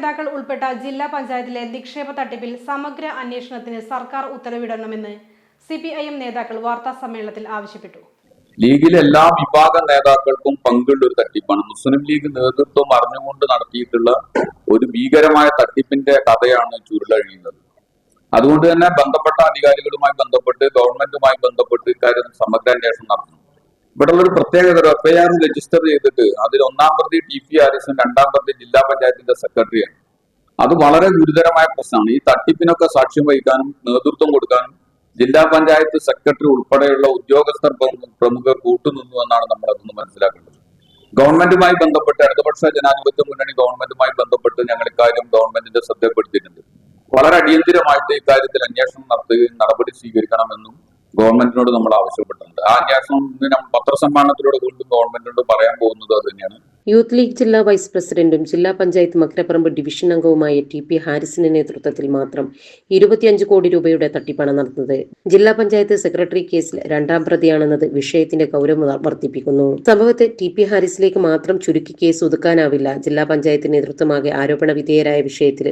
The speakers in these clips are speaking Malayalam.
നേതാക്കൾ ഉൾപ്പെട്ട ജില്ലാ പഞ്ചായത്തിലെ നിക്ഷേപ തട്ടിപ്പിൽ സമഗ്ര അന്വേഷണത്തിന് സർക്കാർ ഉത്തരവിടണമെന്ന് സി പി ഐ എം നേതാക്കൾ വാർത്താ സമ്മേളനത്തിൽ ആവശ്യപ്പെട്ടു. ലീഗിലെ എല്ലാ വിഭാഗം നേതാക്കൾക്കും പങ്കുള്ള ഒരു തട്ടിപ്പാണ്. മുസ്ലിം ലീഗ് നേതൃത്വം അറിഞ്ഞുകൊണ്ട് നടത്തിയിട്ടുള്ള ഒരു ഭീകരമായ തട്ടിപ്പിന്റെ കഥയാണ് ചുരുളഴിയുന്നത്. അതുകൊണ്ട് തന്നെ ബന്ധപ്പെട്ട അധികാരികളുമായി ബന്ധപ്പെട്ട് ഗവൺമെന്റുമായി ബന്ധപ്പെട്ട് ഇക്കാര്യം സമഗ്ര അന്വേഷണം നടത്തണം. ഇവിടെ ഒരു പ്രത്യേകത ഒരു എഫ്ഐആർ രജിസ്റ്റർ ചെയ്തിട്ട് അതിൽ ഒന്നാം പ്രതി ടി പി ആരിസും രണ്ടാം പ്രതി ജില്ലാ പഞ്ചായത്തിന്റെ സെക്രട്ടറിയാണ്. അത് വളരെ ഗുരുതരമായ പ്രശ്നമാണ്. ഈ തട്ടിപ്പിനൊക്കെ സാക്ഷ്യം വഹിക്കാനും നേതൃത്വം കൊടുക്കാനും ജില്ലാ പഞ്ചായത്ത് സെക്രട്ടറി ഉൾപ്പെടെയുള്ള ഉദ്യോഗസ്ഥർ പ്രമു- പ്രമുഖർ കൂട്ടുനിന്നു എന്നാണ് നമ്മൾ അതൊന്ന് മനസ്സിലാക്കേണ്ടത്. ഗവൺമെന്റുമായി ബന്ധപ്പെട്ട് ഇടതുപക്ഷ ജനാധിപത്യ മുന്നണി ഗവൺമെന്റുമായി ബന്ധപ്പെട്ട് ഞങ്ങൾ ഇക്കാര്യം ഗവൺമെന്റിന്റെ ശ്രദ്ധപ്പെടുത്തിയിട്ടുണ്ട് വളരെ അടിയന്തിരമായിട്ട് ഇക്കാര്യത്തിൽ അന്വേഷണം നടത്തുകയും നടപടി സ്വീകരിക്കണമെന്നും ഗവൺമെന്റിനോട് നമ്മൾ ആവശ്യപ്പെട്ടിട്ടുണ്ട്. ആ അന്വേഷണം പത്രസമ്മാനത്തിലൂടെ വീണ്ടും ഗവൺമെന്റിനോട് പറയാൻ പോകുന്നത് അത് തന്നെയാണ്. യൂത്ത് ലീഗ് ജില്ലാ വൈസ് പ്രസിഡന്റും ജില്ലാ പഞ്ചായത്ത് മക്കരപ്പറമ്പ് ഡിവിഷൻ അംഗവുമായ ടി പി ഹാരിസിന്റെ നേതൃത്വത്തിൽ മാത്രം ഇരുപത്തിയഞ്ച് കോടി രൂപയുടെ തട്ടിപ്പാണ് നടന്നത്. ജില്ലാ പഞ്ചായത്ത് സെക്രട്ടറി കേസിൽ രണ്ടാം പ്രതിയാണെന്നത് വിഷയത്തിന്റെ ഗൗരവം വർദ്ധിപ്പിക്കുന്നു. സംഭവത്തെ ടി പി ഹാരിസിലേക്ക് മാത്രം ചുരുക്കി കേസ് ഒതുക്കാനാവില്ല. ജില്ലാ പഞ്ചായത്ത് നേതൃത്വമാകെ ആരോപണ വിധേയരായ വിഷയത്തിൽ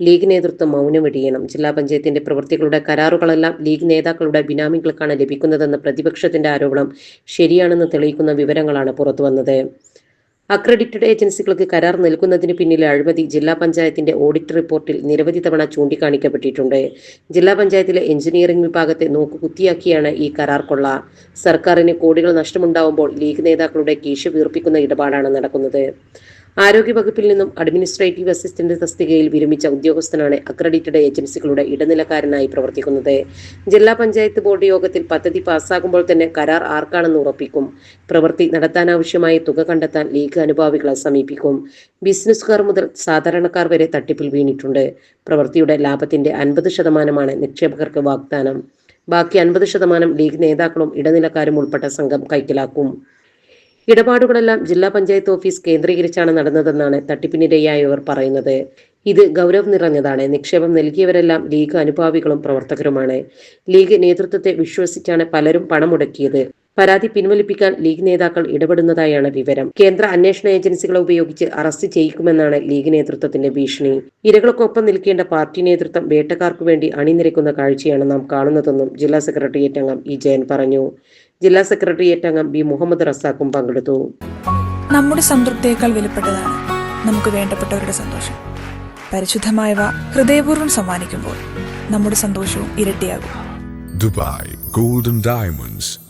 ലീഗ് നേതൃത്വം മൗനം വെടിയണം ജില്ലാ പഞ്ചായത്തിന്റെ പ്രവൃത്തികളുടെ കരാറുകളെല്ലാം ലീഗ് നേതാക്കളുടെ ബിനാമികൾക്കാണ് ലഭിക്കുന്നതെന്ന പ്രതിപക്ഷത്തിന്റെ ആരോപണം ശരിയാണെന്ന് തെളിയിക്കുന്ന വിവരങ്ങളാണ് പുറത്തുവന്നത്. അക്രഡിറ്റഡ് ഏജൻസികൾക്ക് കരാർ നൽകുന്നതിന് പിന്നിലെ അഴിമതി ജില്ലാ പഞ്ചായത്തിന്റെ ഓഡിറ്റ് റിപ്പോർട്ടിൽ നിരവധി തവണ ചൂണ്ടിക്കാണിക്കപ്പെട്ടിട്ടുണ്ട്. ജില്ലാ പഞ്ചായത്തിലെ എഞ്ചിനീയറിംഗ് വിഭാഗത്തെ നോക്കുകുത്തിയാക്കിയാണ് ഈ കരാർ കൊള്ള. സർക്കാരിന് കോടികൾ നഷ്ടമുണ്ടാവുമ്പോൾ ലീഗ് നേതാക്കളുടെ കീശ വീർപ്പിക്കുന്ന ഇടപാടാണ് നടക്കുന്നത്. ആരോഗ്യവകുപ്പിൽ നിന്നും അഡ്മിനിസ്ട്രേറ്റീവ് അസിസ്റ്റന്റ് തസ്തികയിൽ വിരമിച്ച ഉദ്യോഗസ്ഥനാണ് അക്രഡിറ്റഡ് ഏജൻസികളുടെ ഇടനിലക്കാരനായി പ്രവർത്തിക്കുന്നത്. ജില്ലാ പഞ്ചായത്ത് ബോർഡ് യോഗത്തിൽ പദ്ധതി പാസ്സാകുമ്പോൾ തന്നെ കരാർ ആർക്കാണെന്ന് ഉറപ്പിക്കും. പ്രവൃത്തി നടത്താനാവശ്യമായ തുക കണ്ടെത്താൻ ലീഗ് അനുഭാവികളെ സമീപിക്കും. ബിസിനസ്സുകാർ മുതൽ സാധാരണക്കാർ വരെ തട്ടിപ്പിൽ വീണിട്ടുണ്ട്. പ്രവൃത്തിയുടെ ലാഭത്തിന്റെ അൻപത് ശതമാനമാണ് നിക്ഷേപകർക്ക് വാഗ്ദാനം. ബാക്കി അൻപത് ശതമാനം ലീഗ് നേതാക്കളും ഇടനിലക്കാരും ഉൾപ്പെട്ട സംഘം കൈക്കലാക്കും. ഇടപാടുകളെല്ലാം ജില്ലാ പഞ്ചായത്ത് ഓഫീസ് കേന്ദ്രീകരിച്ചാണ് നടന്നതെന്നാണ് തട്ടിപ്പിനിരയായവർ പറയുന്നത്. ഇത് ഗൗരവം നിറഞ്ഞതാണ്. നിക്ഷേപം നൽകിയവരെല്ലാം ലീഗ് അനുഭാവികളും പ്രവർത്തകരുമാണ്. ലീഗ് നേതൃത്വത്തെ വിശ്വസിച്ചാണ് പലരും പണം മുടക്കിയത് പരാതി പിൻവലിപ്പിക്കാൻ ലീഗ് നേതാക്കൾ ഇടപെടുന്നതായാണ് വിവരം. കേന്ദ്ര അന്വേഷണ ഏജൻസികളെ ഉപയോഗിച്ച് അറസ്റ്റ് ചെയ്യിക്കുമെന്നാണ് ലീഗ് നേതൃത്വത്തിന്റെ ഭീഷണി. ഇരകൾക്കൊപ്പം നിൽക്കേണ്ട പാർട്ടി നേതൃത്വം വേട്ടക്കാർക്കു വേണ്ടി അണിനിരക്കുന്ന കാഴ്ചയാണ് നാം കാണുന്നതെന്നും ജില്ലാ സെക്രട്ടേറിയറ്റ് അംഗം ഇ ജയൻ പറഞ്ഞു. ജില്ലാ സെക്രട്ടേറിയറ്റ് അംഗം ബി മുഹമ്മദ് റസാഖും പങ്കെടുത്തു. നമ്മുടെ സംതൃപ്തിയേക്കാൾ വിലപ്പെട്ടതാണ് നമുക്ക് വേണ്ടപ്പെട്ടവരുടെ സന്തോഷം. പരിശുദ്ധമായവ ഹൃദയപൂർവം സമ്മാനിക്കുമ്പോൾ നമ്മുടെ സന്തോഷവും ഇരട്ടിയാകും. Dubai golden Diamonds,